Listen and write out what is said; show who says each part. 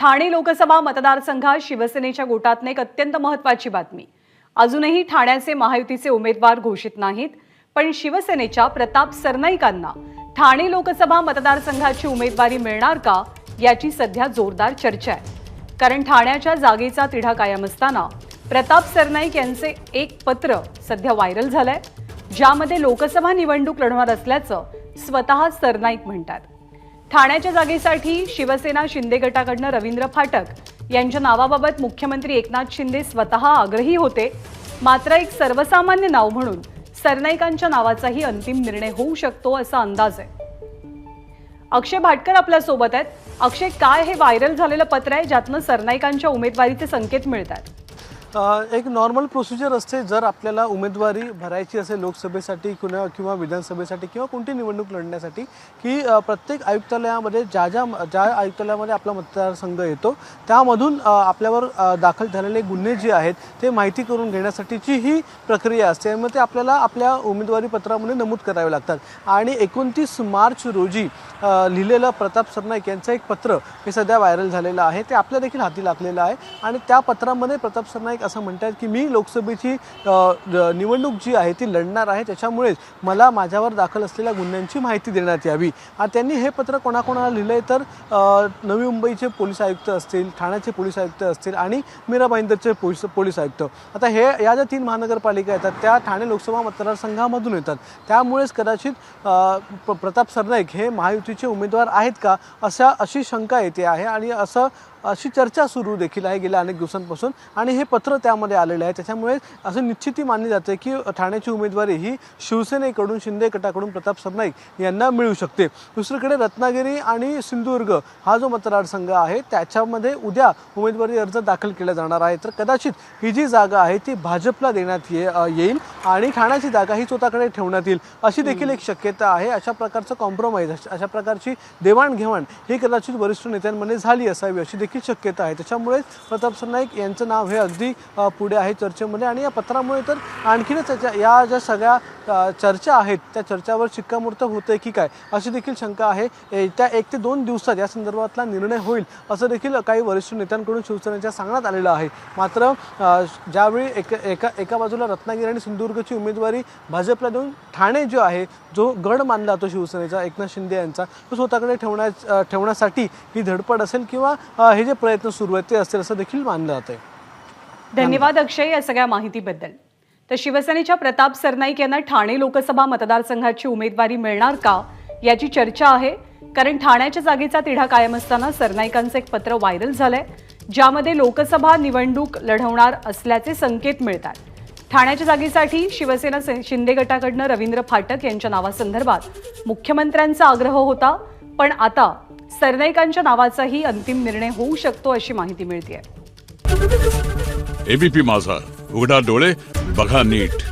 Speaker 1: ठाणे लोकसभा मतदारसंघात शिवसेनेच्या गोटातनं एक अत्यंत महत्वाची बातमी. अजूनही ठाण्याचे महायुतीचे उमेदवार घोषित नाहीत पण शिवसेनेच्या प्रताप सरनाईकांना ठाणे लोकसभा मतदारसंघाची उमेदवारी मिळणार का याची सध्या जोरदार चर्चा आहे. कारण ठाण्याच्या जागेचा तिढा कायम असताना प्रताप सरनाईक यांचे एक पत्र सध्या व्हायरल झालंय ज्यामध्ये लोकसभा निवडणूक लढणार असल्याचं स्वतः सरनाईक म्हणतात. ठाण्याच्या जागेसाठी शिवसेना शिंदे गटाकडनं रवींद्र फाटक यांच्या नावाबाबत मुख्यमंत्री एकनाथ शिंदे स्वतः आग्रही होते. मात्र एक सर्वसामान्य नाव म्हणून सरनाईकांच्या नावाचाही अंतिम निर्णय होऊ शकतो असा अंदाज आहे. अक्षय भाटकर आपल्यासोबत आहेत. अक्षय काय हे व्हायरल झालेलं पत्र आहे ज्यातनं सरनाईकांच्या उमेदवारीचे संकेत मिळतात
Speaker 2: एक नॉर्मल प्रोसिजर असते जर आपल्याला उमेदवारी भरायची असेल लोकसभेसाठी किंवा किंवा विधानसभेसाठी किंवा कोणती निवडणूक लढण्यासाठी की प्रत्येक आयुक्तालयामध्ये ज्या ज्या ज्या आयुक्तालयामध्ये आपला मतदारसंघ येतो त्यामधून आपल्यावर दाखल झालेले गुन्हे जे आहेत ते माहिती करून घेण्यासाठीची ही प्रक्रिया असते. मग ते आपल्याला आपल्या उमेदवारी पत्रामध्ये नमूद करावे लागतात. आणि एकोणतीस मार्च रोजी लिहिलेलं प्रताप सरनाईक यांचं एक पत्र हे सध्या व्हायरल झालेलं आहे. ते आपल्या देखील हाती लागलेलं आहे. आणि त्या पत्रामध्ये प्रताप सरनाईक असं म्हणतात की मी लोकसभेची निवडणूक जी आहे ती लढणार आहे त्याच्यामुळेच मला माझ्यावर दाखल असलेल्या गुन्ह्यांची माहिती देण्यात यावी. आणि त्यांनी हे पत्र कोणाकोणाला लिहिलं आहे तर नवी मुंबईचे पोलीस आयुक्त असतील ठाण्याचे पोलीस आयुक्त असतील आणि मीरा भाईंदरचे पोलीस पोलीस आयुक्त. आता हे या ज्या तीन महानगरपालिका येतात त्या ठाणे लोकसभा मतदारसंघामधून येतात. त्यामुळेच कदाचित प्र- प्रताप सरनाईक हे महायुतीचे उमेदवार आहेत का अशा अशी शंका येते आहे आणि असं अशी चर्चा सुरू देखील आहे गेल्या अनेक दिवसांपासून आणि हे पत्र त्यामध्ये आलेलं आहे. त्याच्यामुळे असं निश्चिती मानली जाते की ठाण्याची उमेदवारी ही शिवसेनेकडून शिंदे गटाकडून प्रताप सरनाईक यांना मिळू शकते. दुसरीकडे रत्नागिरी आणि सिंधुदुर्ग हा जो मतदारसंघ आहे त्याच्यामध्ये उद्या उमेदवारी अर्ज दाखल केला जाणार आहे. तर कदाचित ही जी जागा आहे ती भाजपला देण्यात ये येईल आणि ठाण्याची जागा ही स्वतःकडे ठेवण्यात येईल अशी देखील एक शक्यता आहे. अशा प्रकारचं कॉम्प्रोमाइज अशा प्रकारची देवाणघेवाण ही कदाचित वरिष्ठ नेत्यांमध्ये झाली असावी अशी देखील शक्यता आहे. त्याच्यामुळेच प्रताप सरनाईक यांचं नाव हे अगदी पुढे आहे चर्चेमध्ये आणि या पत्रामुळे तर आणखीनच त्याच्या या ज्या सगळ्या चर्चा आहेत त्या चर्चावर शिक्कामोर्तब होतंय की काय अशी देखील शंका आहे. त्या एक ते दोन दिवसात या संदर्भातला निर्णय होईल असं देखील काही वरिष्ठ नेत्यांकडून शिवसेनेच्या सांगण्यात आलेलं आहे. मात्र ज्यावेळी एक एका एका बाजूला रत्नागिरी आणि सिंधुदुर्गची उमेदवारी भाजपला देऊन ठाणे जो आहे जो गड मानला जातो शिवसेनेचा एकनाथ शिंदे यांचा तो स्वतःकडे ठेवण्या ठेवण्यासाठी ही धडपड असेल किंवा काही जे प्रयत्न सुरू आहेत ते असतील असं देखील मानलं जात आहे
Speaker 1: धन्यवाद अक्षय या सगळ्या माहितीबद्दल. तर शिवसेनेच्या प्रताप सरनाईक यांना ठाणे लोकसभा मतदारसंघाची उमेदवारी मिळणार का याची चर्चा आहे. कारण ठाण्याच्या जागेचा तिढा कायम असताना सरनाईकांचं एक पत्र व्हायरल झालंय ज्यामध्ये लोकसभा निवडणूक लढवणार असल्याचे संकेत मिळतात. ठाण्याच्या जागेसाठी शिवसेना शिंदे गटाकडनं रवींद्र फाटक यांच्या नावासंदर्भात मुख्यमंत्र्यांचा आग्रह होता. पण आता सरनाईकांच्या नावाचाही अंतिम निर्णय होऊ शकतो अशी माहिती मिळते
Speaker 3: एबीपी माझा. उघडा डोळे बघा नीट.